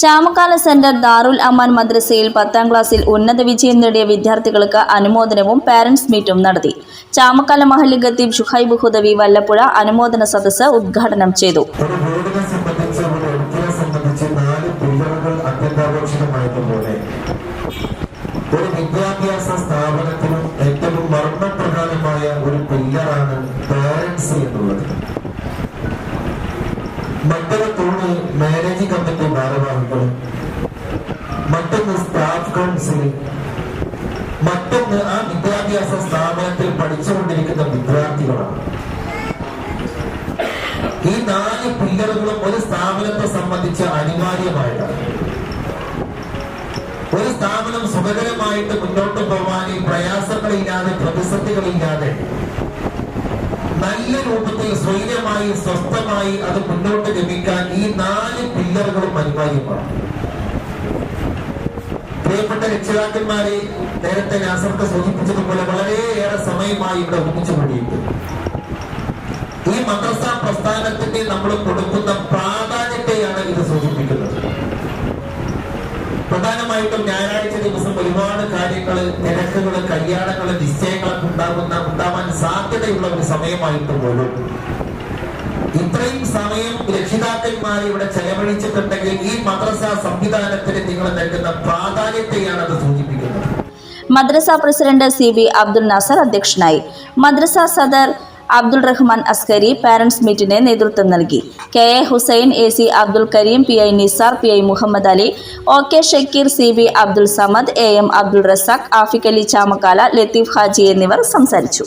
Chamakkala centre ദാറുൽ അമാൻ മദ്രസയിൽ പത്താം ക്ലാസ്സിൽ ഉന്നത വിജയം നേടിയ വിദ്യാർത്ഥികൾക്ക് അനുമോദനവും പാരന്റ്സ് മീറ്റും നടത്തി. ചാമക്കാല മഹല്ല് ഖത്തീബ് ഷുഹൈബ് ഹുദവി വല്ലപ്പുഴ അനുമോദന സദസ്സ് ഉദ്ഘാടനം ചെയ്തു. ഒരു വിദ്യാഭ്യാസ സ്ഥാപനത്തിനും ഏറ്റവും മർമ്മപ്രധാനമായ ഒരു പില്ലറാണ് പാരന്റ്സ് എന്നുള്ളത്. മറ്റൊരു തൂണ് മാനേജിംഗ് കമ്മിറ്റി ഭാരവാഹികൾ. മറ്റൊന്ന് സ്റ്റാഫ് കൗൺസിൽ മറ്റൊന്ന് ആ വിദ്യാഭ്യാസ സ്ഥാപനത്തിൽ പഠിച്ചുകൊണ്ടിരിക്കുന്ന വിദ്യാർത്ഥികളാണ്. ഈ നാല് പില്ലറുകളും ഒരു സ്ഥാപനത്തെ സംബന്ധിച്ച് അനിവാര്യമായിട്ടാണ്. ഒരു സ്ഥാപനം സുഖകരമായിട്ട് മുന്നോട്ട് പോകാൻ ഈ പ്രയാസങ്ങളില്ലാതെ പ്രതിസന്ധികളില്ലാതെ നല്ല രൂപത്തിൽ സ്വൈര്യമായി സ്വസ്ഥമായി അത് മുന്നോട്ട് ഗമിക്കാൻ ഈ നാല് പില്ലറുകളും അനിവാര്യമാണ്. പ്രിയപ്പെട്ട രക്ഷിതാക്കന്മാരെ നേരത്തെ നാസർക്ക് സൂചിപ്പിച്ചതുപോലെ വളരെയേറെ സമയമായി ഇവിടെ ഒന്നിച്ചു കൂടിയിട്ടുണ്ട്. ഈ മദ്രസ പ്രസ്ഥാനത്തിന്റെ നമ്മൾ കൊടുക്കുന്ന പ്രാധാന്യത്തെയാണ് ഇത് സൂചിപ്പിക്കുന്നത്. പ്രധാനമായിട്ടും ഞായറാഴ്ച ദിവസം ഒരുപാട് കാര്യങ്ങൾ തിരക്കുകൾ കല്യാണങ്ങൾ നിശ്ചയങ്ങളൊക്കെ ഉണ്ടാകുന്ന ഉണ്ടാവാൻ സാധ്യതയുള്ള ഒരു സമയമായിട്ട് പോലും ഇത്രയും സമയം രക്ഷിതാക്കന്മാർ ഇവിടെ ചെലവഴിച്ചിട്ടുണ്ടെങ്കിൽ ഈ മദ്രസ സംവിധാനത്തിന് നിങ്ങൾ നൽകുന്ന പ്രാധാന്യത്തെയാണ് അത് സൂചിപ്പിക്കുന്നത്. മദ്രസ president C B Abdul Nasar അധ്യക്ഷനായി. മദ്രസ സദർ അബ്ദുൾ റഹ്മാൻ അസ്കരി പാരന്റ്സ് മീറ്റിന് നേതൃത്വം നൽകി. K A Hussain A C Abdul Kareem P I Nisar P I Muhammad Ali O K Shakeer C B Abdul Samad A M Abdul Razak Afiq Ali Chamakkala Latheef Haji എന്നിവർ സംസാരിച്ചു.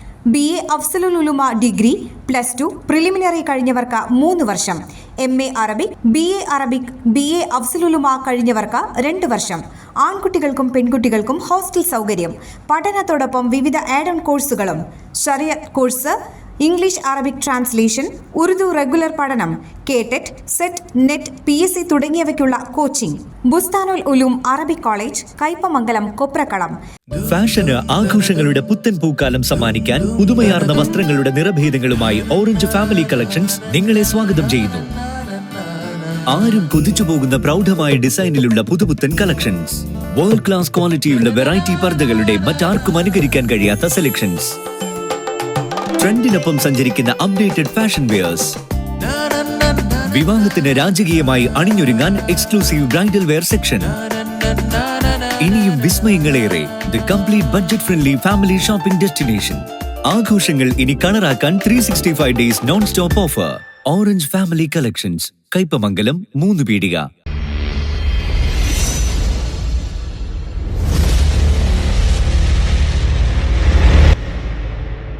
B A Afzalul Ulama degree plus two preliminary കഴിഞ്ഞവർക്ക് മൂന്ന് വർഷം. M A Arabic B A Arabic B A Afzalul Ulama കഴിഞ്ഞവർക്ക് രണ്ട് വർഷം. ആൺകുട്ടികൾക്കും പെൺകുട്ടികൾക്കും hostel സൗകര്യം. പഠനത്തോടൊപ്പം വിവിധ ആഡ് ഓൺ കോഴ്സുകളും ഷറിയ course English Arabic translation Urdu regular പഠനം KTET SET NET P S C തുടങ്ങിയവയ്ക്കുള്ള coaching Bustanul Uloom Arabic college Kaipamangalam Koprakkalam. ഫാഷന് ആഘോഷങ്ങളുടെ പുത്തൻ പൂക്കാലം സമ്മാനിക്കാൻ പുതുമയാർന്ന വസ്ത്രങ്ങളുടെ നിറഭേദങ്ങളുമായി ഓറഞ്ച് ഫാമിലി കളക്ഷൻസ് നിങ്ങളെ സ്വാഗതം ചെയ്യുന്നു. ആരും കൊതിച്ചു പോകുന്ന പ്രൗഢമായ ഡിസൈനിലുള്ള പുതുപുത്തൻ കളക്ഷൻസ്. വേൾഡ് ക്ലാസ് ക്വാളിറ്റിയുള്ള വെറൈറ്റി പർദ്ദകളുടെ മറ്റാർക്കും അനുകരിക്കാൻ കഴിയാത്ത സെലക്ഷൻസ് ട്രെൻഡിനൊപ്പം സഞ്ചരിക്കുന്ന അപ്ഡേറ്റഡ് ഫാഷൻ വെയേഴ്സ് വിവാഹത്തിന് രാജകീയമായി അണിഞ്ഞൊരുങ്ങാൻ എക്സ്ക്ലൂസീവ് ബ്രൈഡൽ വെയർ സെക്ഷൻ ഇനിയും വിസ്മയങ്ങളേറെ the complete budget friendly family shopping destination ആഘോഷങ്ങൾ ഇനി കളറാക്കാൻ three sixty five days non stop offer orange family collections Kaipamangalam മൂന്ന് പീടിക.